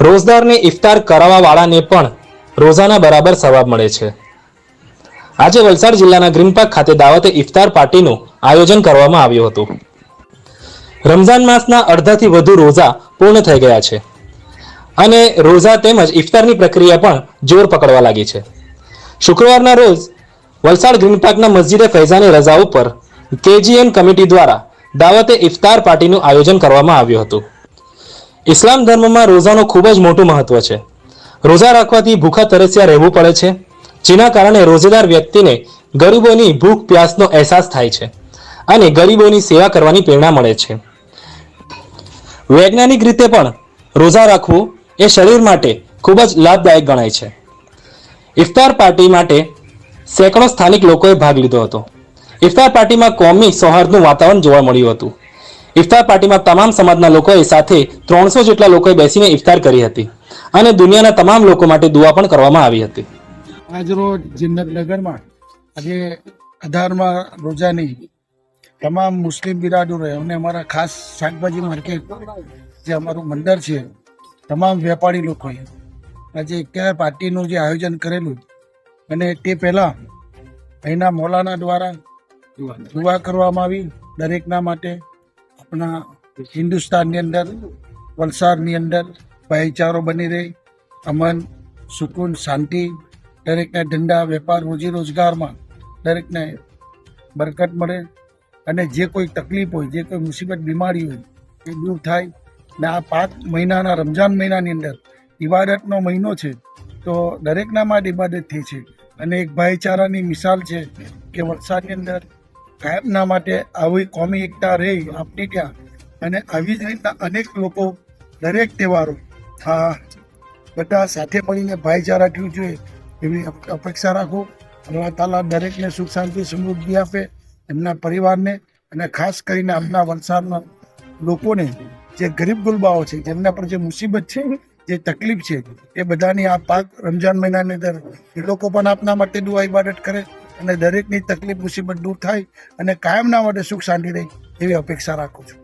રોજદારને ઇફતાર કરાવવાવાળાને પણ રોજાના બરાબર સવાબ મળે છે. આજે વલસાડ જિલ્લાના ગ્રીનપાર્ક ખાતે દાવતે ઇફતાર પાર્ટીનું આયોજન કરવામાં આવ્યું હતું. રમઝાન માસના અડધાથી વધુ રોઝા પૂર્ણ થઈ ગયા છે. અને રોઝા તેમજ ઇફતારની પ્રક્રિયા પણ જોર પકડવા લાગી છે. શુક્રવારના રોજ વલસાડ ગ્રીન પાર્કના મસ્જિદે ફૈઝાની રજા ઉપર કેજીએન કમિટી દ્વારા દાવતે ઇફતાર પાર્ટીનું આયોજન કરવામાં આવ્યું હતું. ઇસ્લામ ધર્મમાં રોઝાનું ખૂબ જ મોટું મહત્વ છે. રોઝા રાખવાથી ભૂખા તરસ્યા રહેવું પડે છે, જેના કારણે રોજેદાર વ્યક્તિને ગરીબોની ભૂખ પ્યાસનો અહેસાસ થાય છે અને ગરીબોની સેવા કરવાની પ્રેરણા મળે છે. વૈજ્ઞાનિક રીતે પણ રોઝા રાખવું એ શરીર માટે ખૂબ જ લાભદાયક ગણાય છે. ઇફતાર પાર્ટી માટે સેંકડો સ્થાનિક લોકોએ ભાગ લીધો હતો. ઇફતાર પાર્ટીમાં કોમી સૌહાર્દનું વાતાવરણ જોવા મળ્યું હતું. ઇફતાર પાર્ટીમાં તમામ સમાજના લોકોએ સાથે ત્રણસો જેટલા લોકોએ બેસીને ઇફતાર કરી હતી અને દુનિયાના તમામ લોકો માટે દુઆ પણ કરવામાં આવી હતી. આજરોજ જિન્નતનગરમાં આજે અઢારમાં રોજાની તમામ મુસ્લિમ બિરાદરો અને અમારા ખાસ શાકભાજી માર્કેટ જે અમારું મંડળ છે, તમામ વેપારી લોકોએ આજે ક્યાં પાર્ટીનું જે આયોજન કરેલું અને તે પહેલાં અહીંના મોલાના દ્વારા દુઆ કરવામાં આવી દરેકના માટે આપણા હિન્દુસ્તાનની અંદર, વલસાડની અંદર ભાઈચારો બની રહે, અમન, સુકૂન, શાંતિ, દરેકને ધંધા, વેપાર રોજી રોજગારમાં દરેકને બરકત મળે અને જે કોઈ તકલીફ હોય, જે કોઈ મુસીબત, બીમારી હોય, એ દૂર થાય. ને આ પાંચ મહિનાના રમજાન મહિનાની અંદર ઇબાદતનો મહિનો છે, તો દરેકના માટે ઇબાદત થઈ છે. અને એક ભાઈચારાની મિસાલ છે કે વલસાડની અંદર કાયમના માટે આવી કોમી એકતા રહી આપણી ત્યાં. અને આવી જ રીતના અનેક લોકો દરેક તહેવારો હા બધા સાથે મળીને ભાઈચારાથી જોઈએ. એવી અપેક્ષા રાખું. અલ્લાહ તાલા દરેકને સુખ, શાંતિ, સમૃદ્ધિ આપે એમના પરિવારને અને ખાસ કરીને આપણા વલસાડના લોકોને. જે ગરીબ ગુલબાઓ છે, જેમના પર જે મુસીબત છે, જે તકલીફ છે, એ બધાની આ પાક રમજાન મહિનાની અંદર એ લોકો પણ આપના માટે દુઆ, ઇબાદત કરે. અને દરેકની તકલીફ, મુસીબત દૂર થાય અને કાયમના માટે સુખ શાંતિ રહે એવી અપેક્ષા રાખું છું.